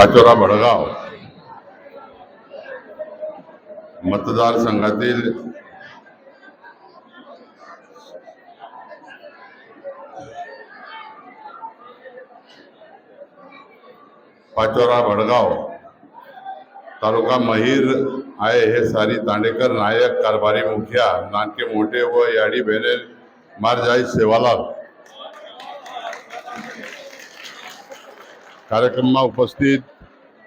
पाचोरा भडगाव मतदारसंघातील पाचोरा भडगाव तालुका महिर आहे हे सारी दांडेकर नायक, कारभारी मुखिया, नानके मोठे व याडी बेनेल मारजाई सेवालाल. કાર્યક્રમમાં ઉપસ્થિત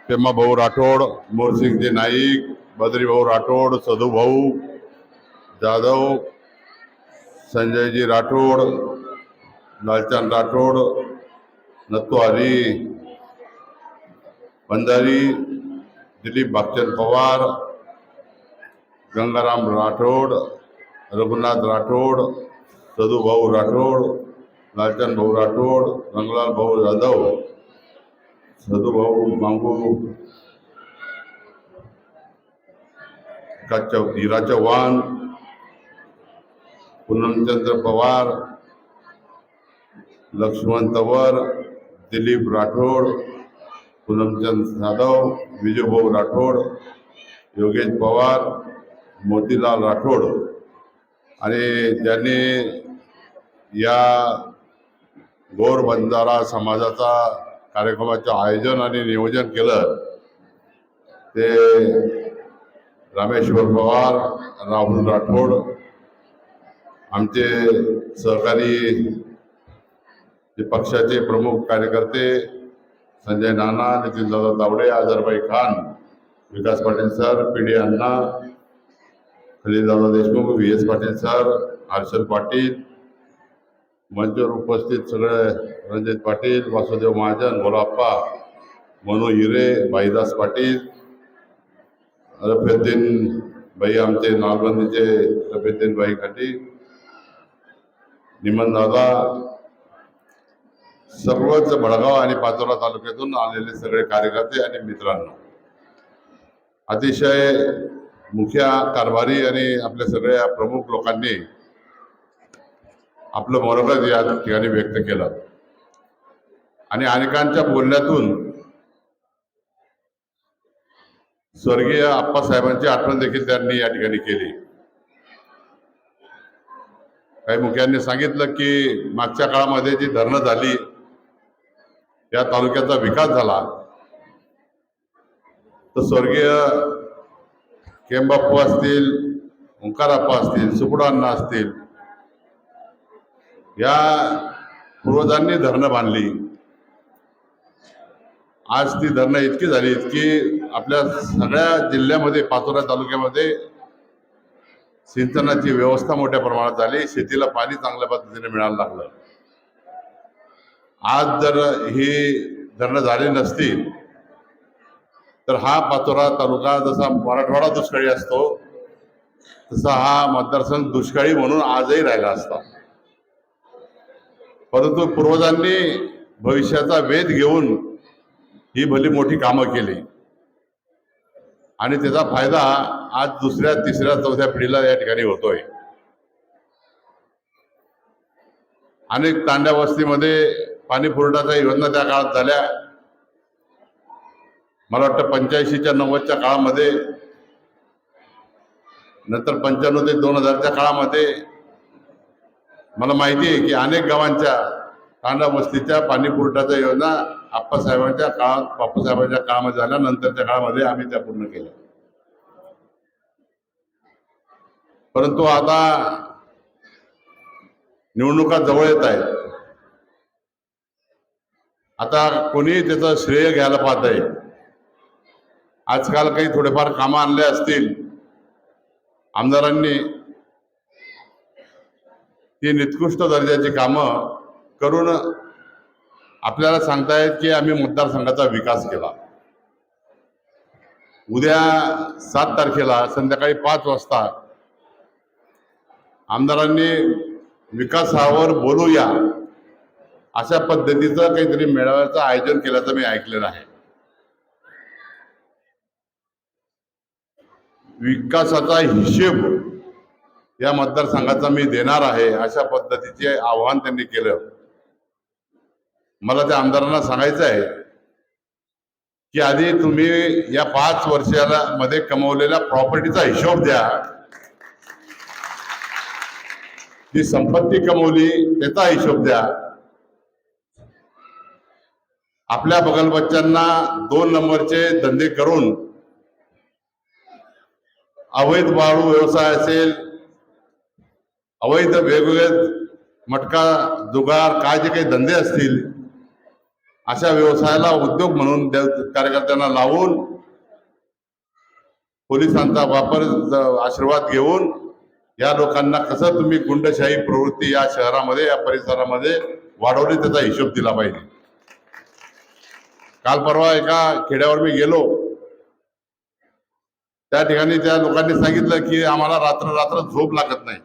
તેમાં ભાઉ રાઠોડ મોરસિંહજી નાઈક બદ્રીભાઉ રાઠોડ સધુભાઉ જાદવ સંજયજી રાઠોડ લાલચંદ રાઠોડ નત્વારી ભંડારી દિલીપ ભાગચંદ પવાર ગંગારામ રાઠોડ રઘુનાથ રાઠોડ સદુભાઉ રાઠોડ લાલચંદ ભાઉ રાઠોડ રંગલાલ ભાઉ જાદવ सदोभाऊ मांगू का हिरा चव्हाण पूनमचंद्र पवार लक्ष्मण तवर दिलीप राठोड पूनमचंद जाधव विजयभाऊ राठोड योगेश पवार मोतीलाल राठोड. आणि त्यांनी या गोर बंजारा समाजाचा कार्यक्रमाचं आयोजन आणि नियोजन केलं ते रामेश्वर पवार राहुल राठोड आमचे सहकारी पक्षाचे प्रमुख कार्यकर्ते Sanjay Nana Nitindada Tawde आझरबाई Khan Vikas Patil sir P D Anna Khalildada Deshmukh V S Patil sir Harshal Patil मंचवर उपस्थित सगळे रणजित पाटील वासुदेव महाजन भोलाप्पा मनु हिरे भाईदास पाटील रफेद्दीन भाई आमचे नालबंदीचे रफेद्दीन भाई खाटी निमन दादा सर्वच भडगाव आणि पाचोरा तालुक्यातून आलेले सगळे कार्यकर्ते आणि मित्रांनो. अतिशय मुख्या कारभारी आणि आपल्या सगळ्या प्रमुख लोकांनी आपलं मनोगत या ठिकाणी व्यक्त केलं. आणि अनेकांच्या बोलण्यातून स्वर्गीय आप्पासाहेबांची आठवण देखील त्यांनी या ठिकाणी केली. काही मुख्यांनी सांगितलं की मागच्या काळामध्ये जी धरणं झाली या तालुक्याचा विकास झाला तर स्वर्गीय केंबाप्पा असतील ओंकाराप्पा असतील सुकुडांना असतील या पूर्वजांनी धरणं बांधली. आज ती धरणं इतकी झाली इतकी आपल्या सगळ्या जिल्ह्यामध्ये पाचोरा तालुक्यामध्ये सिंचनाची व्यवस्था मोठ्या प्रमाणात झाली. शेतीला पाणी चांगल्या पद्धतीने मिळायला लागलं. आज जर ही धरणं झाली नसतील तर हा पाचोरा तालुका जसा मराठवाडा दुष्काळी असतो तसा हा मतदारसंघ दुष्काळी म्हणून आजही राहिला असता. परंतु पूर्वजांनी भविष्याचा वेध घेऊन ही भली मोठी कामं केली. आणि त्याचा फायदा आज दुसऱ्या तिसऱ्या चौथ्या पिढीला या ठिकाणी होतोय. अनेक तांड्या वस्तीमध्ये पाणी पुरवठ्याच्या योजना त्या काळात झाल्या. मला वाटतं पंच्याऐंशीच्या नव्वदच्या काळामध्ये नंतर पंच्याण्णव ते दोन हजारच्या काळामध्ये मला माहिती आहे की अनेक गावांच्या कांदा वस्तीच्या पाणी पुरवठ्याच्या योजना आप्पासाहेबांच्या काळात बाप्पासाहेबांच्या काळामध्ये झाल्या नंतरच्या काळामध्ये आम्ही त्या पूर्ण केल्या. परंतु आता निवडणुका जवळ येत आहेत. आता कोणी त्याचं श्रेय घ्यायला पाहत आहे. आजकाल काही थोडेफार कामं आणले असतील. आमदारांनी ती निकृष्ट दर्जाची कामं करून आपल्याला सांगतायत की आम्ही मतदारसंघाचा विकास केला. उद्या सात तारखेला संध्याकाळी पाच वाजता आमदारांनी विकासावर बोलूया अशा पद्धतीचं काहीतरी मेळाव्याचं आयोजन केल्याचं मी ऐकलेलं आहे. विकासाचा हिशेब या मतदारसंघाचा मी देणार आहे अशा पद्धतीचे आव्हान त्यांनी केलं. मला त्या आमदारांना सांगायचं आहे की आधी तुम्ही या पाच वर्षाला मध्ये कमवलेल्या प्रॉपर्टीचा हिशोब द्या. जी संपत्ती कमवली त्याचा हिशोब द्या. आपल्या बगलबच्च्यांना दोन नंबरचे धंदे करून अवैध वाळू व्यवसाय असेल अवैध वेगवेगळे मटका जुगार काय जे काही धंदे असतील अशा व्यवसायाला उद्योग म्हणून कार्यकर्त्यांना लावून पोलिसांचा वापर आशीर्वाद घेऊन या लोकांना कसं तुम्ही गुंडशाही प्रवृत्ती या शहरामध्ये या परिसरामध्ये वाढवली त्याचा हिशोब दिला पाहिजे. काल परवा एका खेड्यावर मी गेलो. त्या ठिकाणी त्या लोकांनी सांगितलं की आम्हाला रात्र रात्र झोप लागत नाही.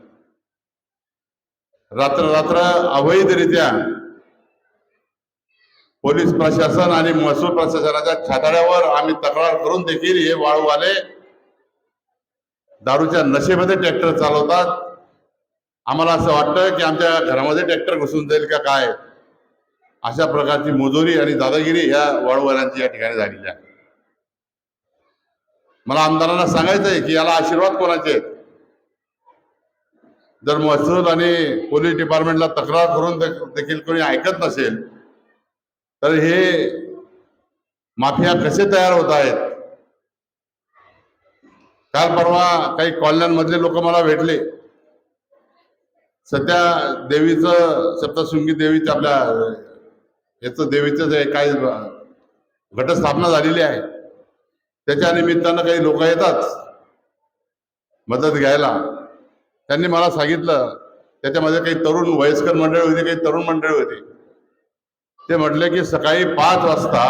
रात्र रात्र अवैधरित्या पोलीस प्रशासन आणि महसूल प्रशासनाच्या छाताड्यावर आम्ही तक्रार करून देखील हे वाळूवाले दारूच्या नशेमध्ये ट्रॅक्टर चालवतात. आम्हाला असं वाटतं की आमच्या घरामध्ये ट्रॅक्टर घुसून जाईल का काय? अशा प्रकारची मुजोरी आणि दादागिरी ह्या वाळूवाल्यांची या ठिकाणी झालेली आहे. मला आमदारांना सांगायचं आहे की याला आशीर्वाद कोणाचे? आहेत जर महसूल आणि पोलीस डिपार्टमेंटला तक्रार करून देखील कोणी ऐकत नसेल तर हे माफिया कसे तयार होत आहेत? काल परवा काही कॉलन्यांमधले लोक मला भेटले. सध्या देवीचं सप्तशृंगी देवीचं आपल्या याचं देवीचं जे काय घटस्थापना झालेली आहे त्याच्या निमित्तानं काही लोक येतात मदत घ्यायला. त्यांनी मला सांगितलं त्याच्यामध्ये काही तरुण वयस्कर मंडळी होती काही तरुण मंडळी होती. ते म्हटले की सकाळी पाच वाजता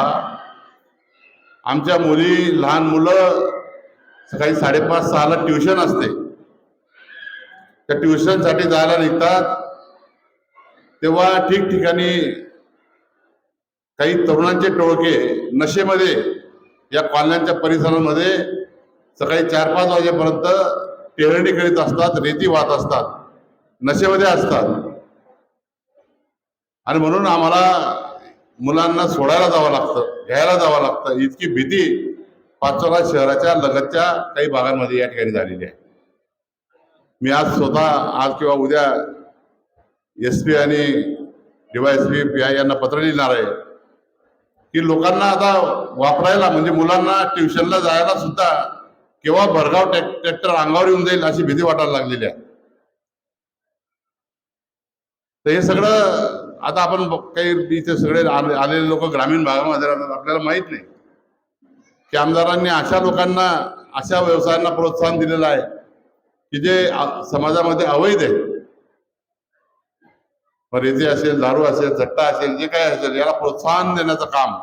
आमच्या मुली लहान मुलं सकाळी साडेपाच सहाला ट्युशन असते. त्या ट्युशनसाठी जायला निघतात. तेव्हा ठिकठिकाणी काही तरुणांचे टोळके नशेमध्ये या कॉलन्यांच्या परिसरामध्ये सकाळी चार पाच वाजेपर्यंत टेहरणी करीत असतात रेती वाहत असतात नशेमध्ये असतात. आणि म्हणून आम्हाला मुलांना सोडायला जावं लागतं घ्यायला जावं लागतं. इतकी भीती पाचोरा शहराच्या लगतच्या काही भागांमध्ये या ठिकाणी झालेली आहे. मी आज स्वतः आज किंवा उद्या एस पी आणि डीवायएसपी पी आय यांना पत्र लिहिणार आहे. की लोकांना आता वापरायला म्हणजे मुलांना ट्युशनला जायला सुद्धा केव्हा भरगाव टॅक ट्रॅक्टर अंगावर येऊन जाईल अशी भीती वाटायला लागलेली आहे. तर हे सगळं आता आपण काही इथे सगळे आलेले लोक ग्रामीण भागामध्ये राहतात आपल्याला माहीत नाही. की आमदारांनी अशा लोकांना अशा व्यवसायांना प्रोत्साहन दिलेलं आहे की जे समाजामध्ये अवैध आहे मग रेती असेल दारू असेल झट्टा असेल जे काय असेल याला प्रोत्साहन देण्याचं काम.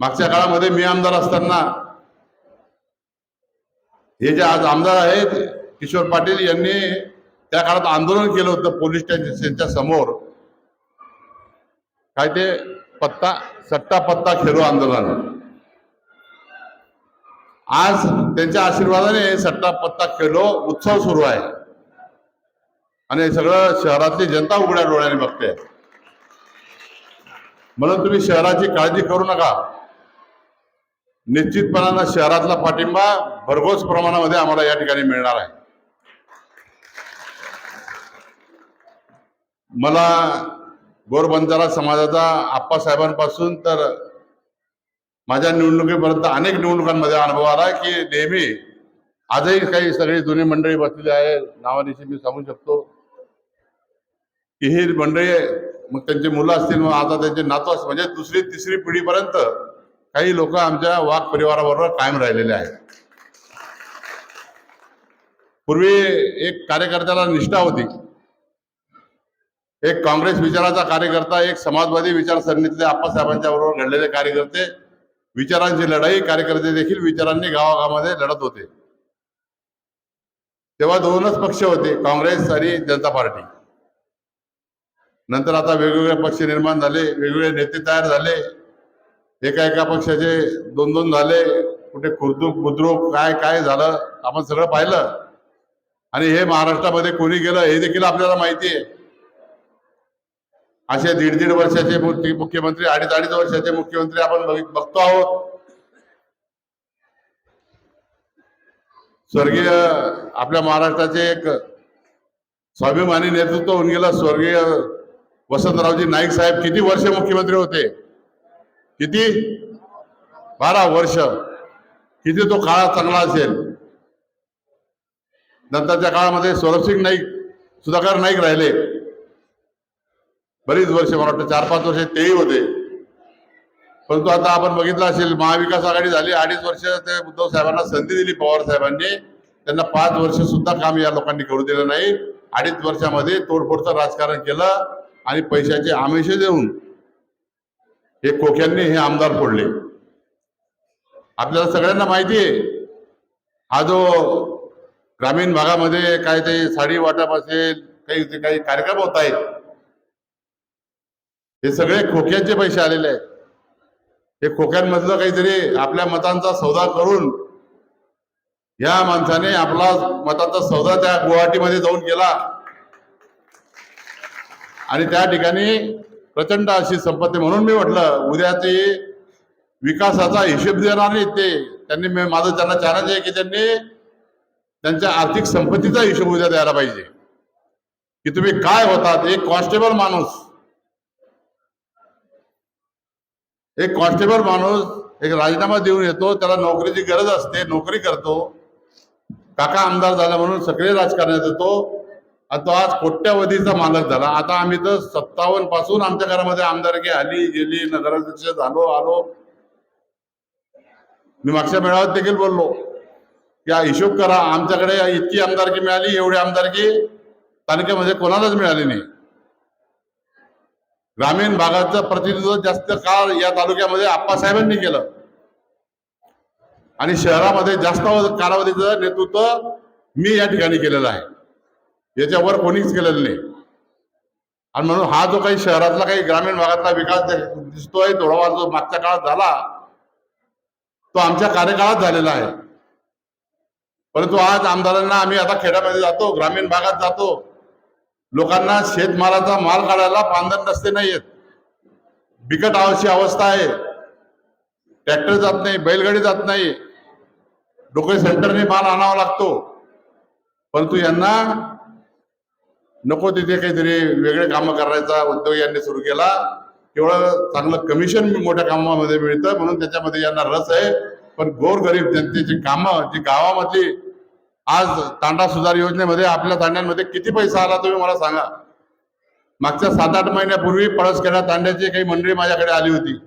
मागच्या काळामध्ये मी आमदार असताना हे जे आज आमदार आहेत किशोर पाटील यांनी त्या काळात आंदोलन केलं होतं पोलीस स्टेशनच्या समोर. काय ते? पत्ता सट्टा पत्ता खेलो आंदोलन. आज त्यांच्या आशीर्वादाने सट्टा पत्ता खेलो उत्सव सुरू आहे. आणि सगळं शहरातली जनता उघड्या डोळ्याने बघते. म्हणून तुम्ही शहराची काळजी करू नका. निश्चितपणानं शहरातला पाठिंबा भरघोस प्रमाणामध्ये आम्हाला या ठिकाणी मिळणार आहे. मला गोरबंजारा समाजाचा आप्पासाहेबांपासून तर माझ्या निवडणुकीपर्यंत अनेक निवडणुकांमध्ये अनुभव आला की नेहमी आजही काही सगळी जुनी मंडळी बसलेली आहे. नावानिशी मी सांगू शकतो. की ही मंडळी मग त्यांची मुलं असतील मग आता त्यांचे नातू असतील म्हणजे दुसरी तिसरी पिढीपर्यंत काही लोक आमच्या वाघ परिवाराबरोबर कायम राहिलेले आहेत. पूर्वी एक कार्यकर्त्याला निष्ठा होती. एक काँग्रेस विचाराचा कार्यकर्ता एक समाजवादी विचारसरणीतले आप्पासाहेबांच्या बरोबर घडलेले कार्यकर्ते विचारांची लढाई कार्यकर्ते देखील विचारांनी गावागावामध्ये लढत होते. तेव्हा दोनच पक्ष होते काँग्रेस आणि जनता पार्टी. नंतर आता वेगवेगळे पक्ष निर्माण झाले वेगवेगळे नेते तयार झाले. एका एका पक्षाचे दोन दोन झाले कुठे खुर्दूक बुद्रुक काय काय झालं आपण सगळं पाहिलं. आणि हे महाराष्ट्रामध्ये कोणी गेलं हे देखील आपल्याला माहिती आहे. असे दीड दीड वर्षाचे मुख्यमंत्री अडीच अडीच वर्षाचे मुख्यमंत्री आपण बघतो आहोत. स्वर्गीय आपल्या महाराष्ट्राचे एक स्वाभिमानी नेतृत्व होऊन गेला. स्वर्गीय वसंतरावजी नाईक साहेब किती वर्ष मुख्यमंत्री होते? किती? बारा वर्ष. किती तो काळ चांगला असेल. नंतरच्या काळामध्ये स्वरूपसिंग नाईक सुधाकर नाईक राहिले. बरीच वर्ष मला वाटतं चार पाच वर्ष तेही होते. परंतु आता आपण बघितलं असेल महाविकास आघाडी झाली अडीच वर्ष ते उद्धव साहेबांना संधी दिली पवार साहेबांनी. त्यांना पाच वर्ष सुद्धा काम या लोकांनी करू दिलं नाही. अडीच वर्षामध्ये तोडफोडचं राजकारण केलं आणि पैशाचे आमिष देऊन हे कोक्यांनी हे आमदार फोडले. आपल्याला सगळ्यांना माहिती आहे हा जो ग्रामीण भागामध्ये काय ते साडी वाटप असेल काही ते काही कार्यक्रम होत आहेत हे सगळे खोक्यांचे पैसे आलेले आहेत. हे खोक्यांमधलं काहीतरी आपल्या मतांचा सौदा करून या माणसाने आपला मतांचा सौदा त्या गुवाहाटीमध्ये जाऊन केला. आणि त्या ठिकाणी प्रचंड अशी संपत्ती म्हणून मी म्हटलं उद्या ते विकासाचा हिशेब देणार नाही ते. त्यांनी माझं त्यांना चॅलेंज आहे की त्यांनी त्यांच्या आर्थिक संपत्तीचा हिशोब उद्या द्यायला पाहिजे. की तुम्ही काय होतात? एक कॉन्स्टेबल माणूस एक कॉन्स्टेबल माणूस एक राजीनामा देऊन येतो त्याला नोकरीची गरज असते नोकरी करतो. काका आमदार झाला म्हणून सगळे राजकारणात येतो. आणि तो आज कोट्यावधीचा मालक झाला. आता आम्ही तर सत्तावन्नपासून आमच्या घरामध्ये आमदारकी आली गेली नगराध्यक्ष झालो आलो. मी मागच्या मेळाव्यात देखील बोललो की हा हिशोब करा आमच्याकडे इतकी आमदारकी मिळाली एवढी आमदारकी तालुक्यामध्ये कोणालाच मिळाली नाही. ग्रामीण भागाचं प्रतिनिधित्व जास्त काळ या तालुक्यामध्ये आप्पासाहेबांनी केलं. आणि शहरामध्ये जास्त कालावधीचं नेतृत्व मी या ठिकाणी केलेलं आहे. याच्यावर कोणीच केलेलं नाही. आणि म्हणून हा जो काही शहरातला काही ग्रामीण भागातला विकास दिसतोय थोडाफार जो मागच्या काळात झाला तो आमच्या कार्यकाळात झालेला आहे. परंतु आज आमदारांना आम्ही आता खेड्यामध्ये जातो ग्रामीण भागात जातो. लोकांना शेतमालाचा माल काढायला बांधण रस्ते नाहीयेत. बिकट अशी अवस्था आहे. ट्रॅक्टर जात नाही बैलगाडी जात नाही. डोके सेंटरने माल आणावा लागतो. परंतु यांना नको तिथे काहीतरी वेगळे कामं करायचा उद्योग यांनी सुरू केला. केवळ चांगलं कमिशन मोठ्या कामामध्ये मिळतं म्हणून त्याच्यामध्ये यांना रस आहे. पण गोरगरीब जनतेची कामं जी गावामधली आज तांडा सुधार योजनेमध्ये आपल्या तांड्यांमध्ये किती पैसा आला तुम्ही मला सांगा. मागच्या सात आठ महिन्यापूर्वी पळसखेडा तांड्याची काही मंडळी माझ्याकडे आली होती.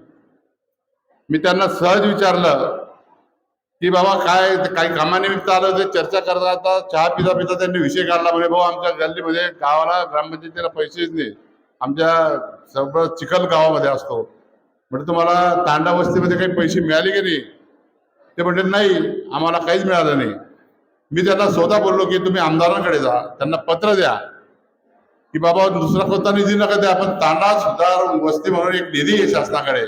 मी त्यांना सहज विचारलं की बाबा काय ते काही कामानिमित्त आलं होते चर्चा करता चहा पिता पिता त्यांनी विषय काढला म्हणे भाऊ आमच्या गल्लीमध्ये गावाला ग्रामपंचायतीला पैसेच नाही. आमच्या सगळं चिखल गावामध्ये असतो. म्हणजे तुम्हाला तांडा वस्तीमध्ये काही पैसे मिळाले की नाही? ते म्हणले नाही आम्हाला काहीच मिळालं नाही. मी त्यांना स्वतः बोललो की तुम्ही आमदारांकडे जा त्यांना पत्र द्या. की बाबा दुसरा कोणता निधी नका द्या आपण तांडा सुधार वस्ती म्हणून एक निधी आहे शासनाकडे.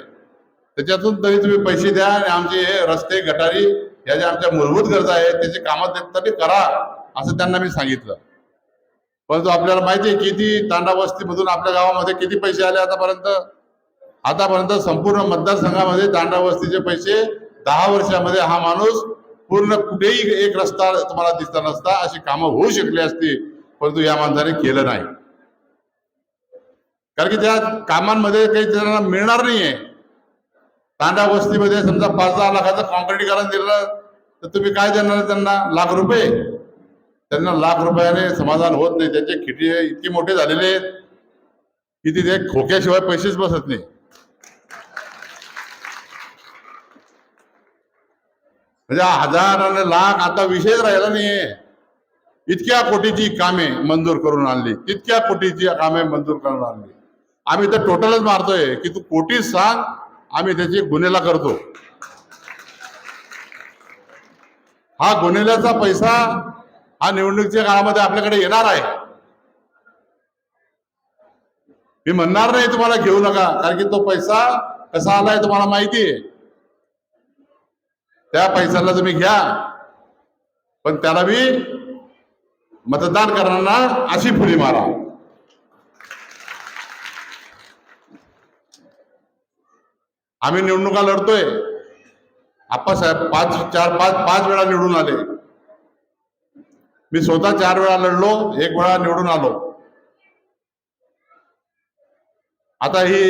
त्याच्यातून तरी तुम्ही पैसे द्या आणि आमचे हे रस्ते गटारी या ज्या आमच्या मूलभूत गरजा आहेत त्याचे कामात तरी करा असं त्यांना मी सांगितलं. परंतु आपल्याला माहिती आहे किती तांडा वस्तीमधून आपल्या गावामध्ये किती पैसे आले आतापर्यंत? आतापर्यंत संपूर्ण मतदारसंघामध्ये तांडा वस्तीचे पैसे दहा वर्षामध्ये हा माणूस पूर्ण कुठेही एक रस्ता तुम्हाला दिसता नसता अशी कामं होऊ शकली असती परंतु या माणसाने केलं नाही. कारण की त्या कामांमध्ये काही त्यांना मिळणार नाहीये. तांडा वस्तीमध्ये समजा पाच दहा लाखाचं कॉन्क्रिटीकरण दिलं तर तुम्ही काय देणार त्यांना? लाख रुपये. त्यांना लाख रुपयाने समाधान होत नाही. त्यांचे खिटी इतके मोठे झालेले आहेत की तिथे खोक्याशिवाय पैसेच बसत नाही. म्हणजे हजार आणि लाख आता विषयच राहिला नाहीये. इतक्या कोटीची कामे मंजूर करून आणली. तितक्या कोटीची कामे मंजूर करून आणली. आम्ही तर टोटलच मारतोय. की तू कोटी सांग आम्ही त्याची गुन्हेला करतो. हा गुन्हेल्याचा पैसा हा निवडणुकीच्या काळामध्ये आपल्याकडे येणार आहे. मी म्हणणार नाही तुम्हाला घेऊ नका. कारण की तो पैसा कसा आलाय तुम्हाला माहिती आहे त्या पैशाला तुम्ही घ्या. पण त्याला मी मतदान करणारा अशी फुली मारा. आम्ही निवडणुका लढतोय. आप्पासाहेब पाच चार पाच पाच वेळा निवडून आले. मी स्वतः चार वेळा लढलो एक वेळा निवडून आलो. आता ही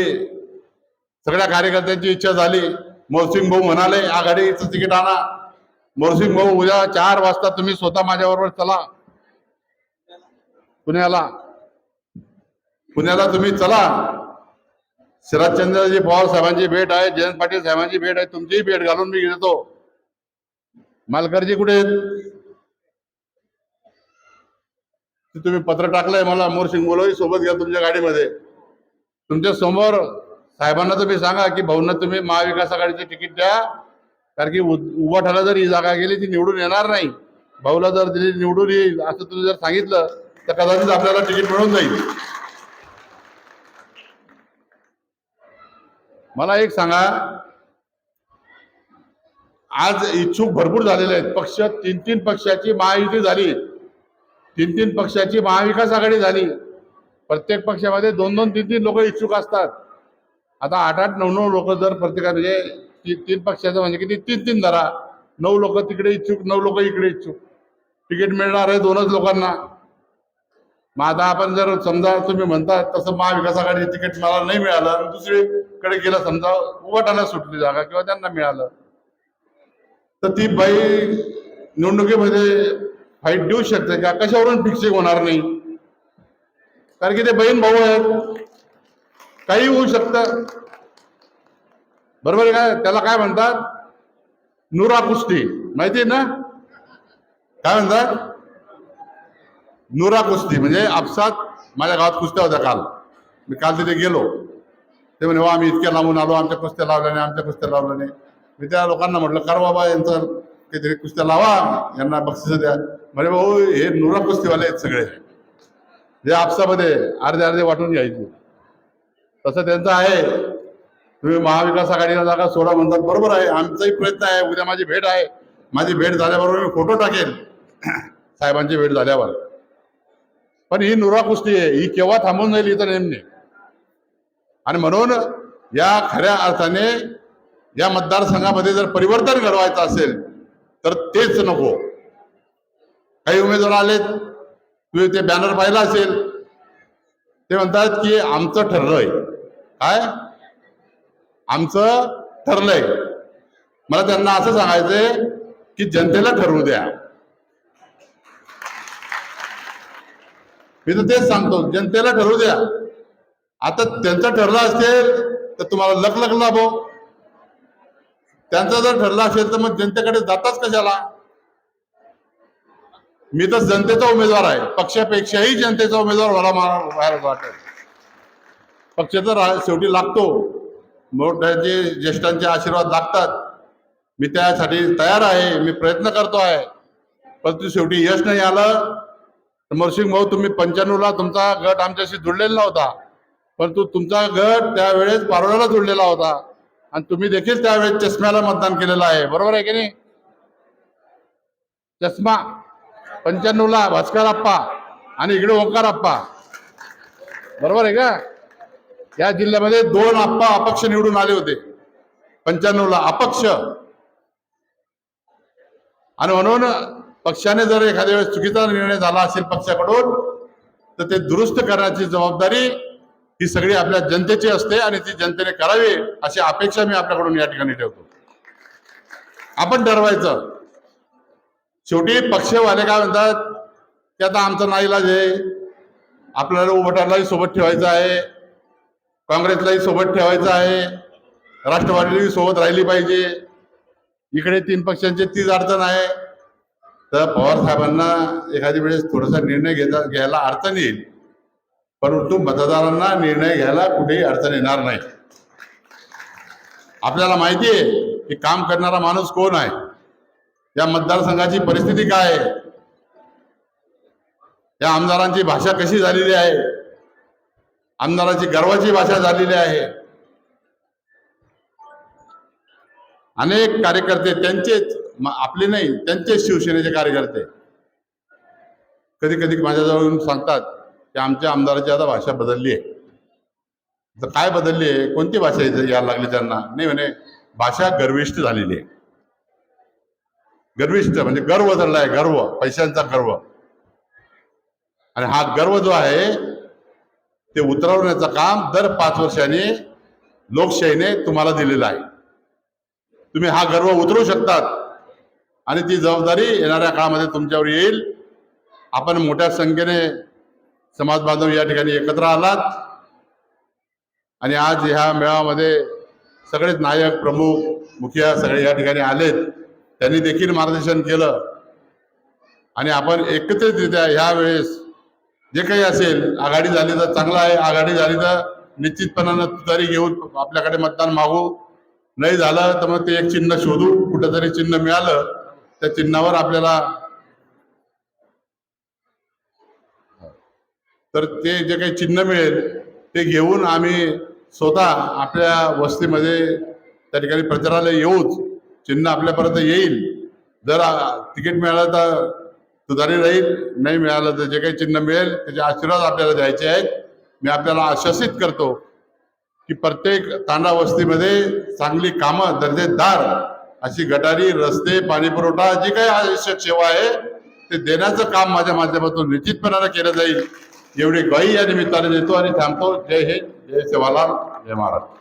सगळ्या कार्यकर्त्यांची इच्छा झाली. मोरसिंग भाऊ म्हणाले आघाडीचं तिकीट आणा. मोरसिंग भाऊ उद्या चार वाजता तुम्ही स्वतः माझ्याबरोबर चला. पुण्याला. पुण्याला तुम्ही चला. शरदचंद्रजी पवार साहेबांची भेट आहे जयंत पाटील साहेबांची भेट आहे तुमचीही भेट घालून मी घेतो. मालकरजी कुठे आहेत? ते तुम्ही पत्र टाकलंय मला मोरसिंग बोलवही सोबत घ्या तुमच्या गाडीमध्ये. तुमच्यासमोर साहेबांना तुम्ही सांगा की भाऊंना तुम्ही महाविकास आघाडीचे तिकीट द्या. कारण की उ- उभाठाला जर ही जागा गेली ती निवडून येणार नाही. भाऊला जर दिली निवडून येईल असं तुम्ही जर सांगितलं तर कदाचित आपल्याला तिकीट मिळून जाईल. मला एक सांगा. आज इच्छुक भरपूर झालेले आहेत. पक्ष तीन तीन पक्षाची महायुती झाली. तीन तीन पक्षाची महाविकास आघाडी झाली. प्रत्येक पक्षामध्ये दोन दोन तीन तीन लोक इच्छुक असतात. आता आठ आठ नऊ नऊ लोक जर प्रत्येका म्हणजे ती- तीन पक्षाचं म्हणजे किती? तीन तीन धरा नऊ लोक तिकडे इच्छुक नऊ लोक इकडे इच्छुक. तिकीट मिळणार आहे दोनच लोकांना. मग आता आपण जर समजा तुम्ही म्हणता तसं महाविकास आघाडी तिकीट मला नाही मिळालं दुसरीकडे गेलं समजा उभाटाला सुटली जागा किंवा त्यांना मिळालं. तर ती बाई निवडणुकीमध्ये फाईट देऊ शकते का? कशावरून फिक्सिंग होणार नाही? कारण की ते बहीण भाऊ आहेत. काही होऊ शकतं. बरोबर आहे काय त्याला काय म्हणतात? नुरा कुस्ती. माहिती आहे ना? काय म्हणतात? नुरा कुस्ती. म्हणजे आपसात माझ्या गावात कुस्त्या होत्या काल. मी काल तिथे गेलो. ते म्हणे "हो, आम्ही इतक्या लांबून आलो. आमच्या कुस्त्या लावल्या नाही आमच्या कुस्त्या लावल्या नाही मी त्या लोकांना म्हटलं कर बाबा यांचं काहीतरी कुस्त्या लावा. यांना बक्षीस द्या. म्हणे भाऊ हे नुरा कुस्तीवाले आहेत सगळे. जे आपसामध्ये अर्धे अर्धे वाटून घ्यायचे. तसं त्यांचं आहे. तुम्ही महाविकास आघाडीला जागा सोडा म्हणतात बरोबर आहे. आमचाही प्रयत्न आहे. उद्या माझी भेट आहे. माझी भेट झाल्याबरोबर मी फोटो टाकेन. साहेबांची भेट झाल्यावर. पण ही नुरा कुस्ती आहे. ही केव्हा थांबून जाईल इथं नेमणे. आणि म्हणून या खऱ्या अर्थाने या मतदारसंघामध्ये जर परिवर्तन घडवायचं असेल तर तेच नको. काही उमेदवार आलेत तुम्ही ते बॅनर पाहिला असेल. ते म्हणतात की आमचं ठरलंय. काय? आमचं ठरलंय. मला त्यांना असं सांगायचंय की जनतेला ठरवू द्या. मी तर तेच सांगतो जनतेला ठरवू द्या. आता त्यांचं ठरलं असेल तर तुम्हाला लक लक लाभो. त्यांचं जर ठरलं असेल तर मग जनतेकडे जाताच कशाला? मी तर जनतेचा उमेदवार आहे. पक्षापेक्षाही जनतेचा उमेदवार मला मला व्हायला वाटत पक्ष तर रा- शेवटी लागतो. मोठ्याचे ज्येष्ठांचे आशीर्वाद लागतात. मी त्यासाठी तयार आहे मी प्रयत्न करतो आहे. परंतु शेवटी यश नाही आलं. तर मोरसिंग भाऊ तुम्ही पंच्याण्णवला तुमचा गट आमच्याशी जुळलेला नव्हता. परंतु तुमचा गट त्यावेळेस पारोळ्याला जुळलेला होता. आणि तुम्ही देखील त्यावेळेस चष्म्याला मतदान केलेलं आहे. बरोबर आहे की नाही? चष्मा पंच्याण्णवला भास्कर आप्पा आणि इकडे ओंकार आप्पा बरोबर आहे का? या जिल्ह्यामध्ये दोन आप्पा अपक्ष निवडून आले होते. पंच्याण्णवला अपक्ष. आणि म्हणून पक्षाने जर एखाद्या वेळेस चुकीचा निर्णय झाला असेल पक्षाकडून तर ते दुरुस्त करण्याची जबाबदारी ही सगळी आपल्या जनतेची असते आणि ती जनतेने करावी अशी अपेक्षा मी आपल्याकडून या ठिकाणी ठेवतो. आपण ठरवायचं. शेवटी पक्षवाले काय म्हणतात की आता आमचा नाईलाज आहे. आपल्याला उभटायलाही सोबत ठेवायचं आहे. काँग्रेसलाही सोबत ठेवायचं आहे. राष्ट्रवादीलाही सोबत राहिली पाहिजे. इकडे तीन पक्षांची तीच अडचण आहे. तर पवार साहेबांना एखादी वेळेस थोडासा निर्णय घेता घ्यायला अडचण येईल. परंतु मतदारांना निर्णय घ्यायला कुठेही अडचण येणार नाही. आपल्याला माहिती आहे की काम करणारा माणूस कोण आहे? या मतदारसंघाची परिस्थिती काय आहे? या आमदारांची भाषा कशी झालेली आहे? आमदाराची गर्वाची भाषा झालेली आहे. अनेक कार्यकर्ते त्यांचेच आपले नाही त्यांचेच शिवसेनेचे कार्यकर्ते. कधी कधी माझ्याजवळ येऊन सांगतात की आमच्या आमदाराची आता भाषा बदलली आहे. तर काय बदलली आहे? कोणती भाषा यायला लागली त्यांना? नाही म्हणे भाषा गर्विष्ठ झालेली आहे. गर्विष्ठ म्हणजे गर्व झाला आहे गर्व पैशांचा गर्व. आणि हा गर्व जो आहे ते उतरवण्याचं काम दर पाच वर्षांनी लोकशाहीने तुम्हाला दिलेलं आहे. तुम्ही हा गर्व उतरू शकतात. आणि ती जबाबदारी येणाऱ्या काळामध्ये तुमच्यावर येईल. आपण मोठ्या संख्येने समाज बांधव या ठिकाणी एकत्र आलात. आणि आज ह्या मेळाव्यामध्ये सगळेच नायक प्रमुख मुखिया सगळे या ठिकाणी आलेत. त्यांनी देखील मार्गदर्शन केलं. आणि आपण एकत्रितरित्या ह्या वेळेस जे काही असेल आघाडी झाली तर चांगलं आहे. आघाडी झाली तर निश्चितपणानं तुतारी घेऊन आपल्याकडे मतदान मागू. नाही झालं तर मग ते एक चिन्ह शोधू. कुठंतरी चिन्ह मिळालं त्या चिन्हावर आपल्याला तर ते जे काही चिन्ह मिळेल ते घेऊन आम्ही स्वतः आपल्या वस्तीमध्ये त्या ठिकाणी प्रचाराला येऊच. चिन्ह आपल्यापर्यंत येईल. जर तिकीट मिळालं तर सुधारी राहील नाही मिळालं तर जे काही चिन्ह मिळेल त्याचे आशीर्वाद आपल्याला द्यायचे आहेत. मी आपल्याला आश्वासित करतो की प्रत्येक तांडा वस्तीमध्ये चांगली कामं दर्जेदार अशी गटारी रस्ते पाणी पुरवठा जी काही आवश्यक सेवा आहे ते देण्याचं काम माझ्या माध्यमातून निश्चितपणानं केलं जाईल. एवढी ग्वाही या निमित्ताने देतो आणि थांबतो. जय हिंद. जय सेवालाल. जय महाराज.